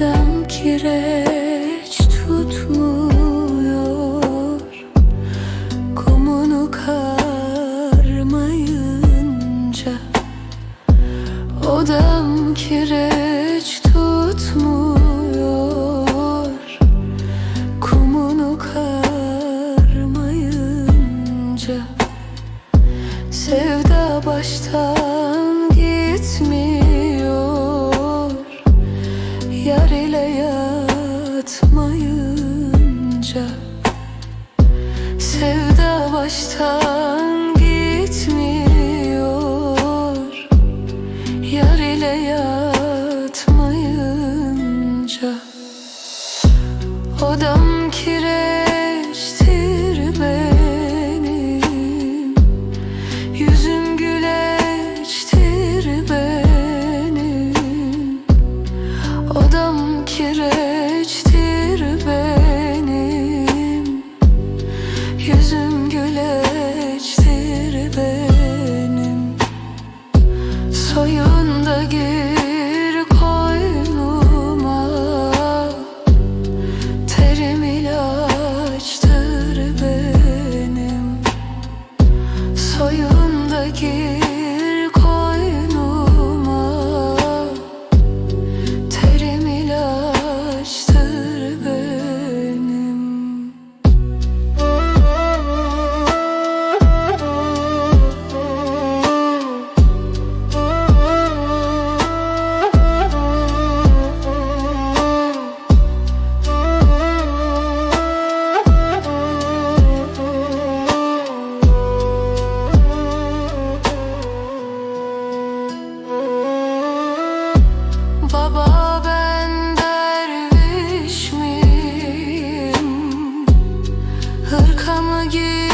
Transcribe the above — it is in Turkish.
Midem kireç tutmuyor Kumunu karmayınca Odam kireç tutmuyor Kumunu karmayınca Sevda baştan gitmiyor. Yar ile yatmayınca Sevda baştan gitmiyor. Yar ile yatmayınca Odam kireçtir benim Yüzüm güleçtir benim Odam kireçtir benim. Yüzüm güleçtir benim. Soyunda gir koynuma. Terim ilaçtır benim. Soyunda gir you.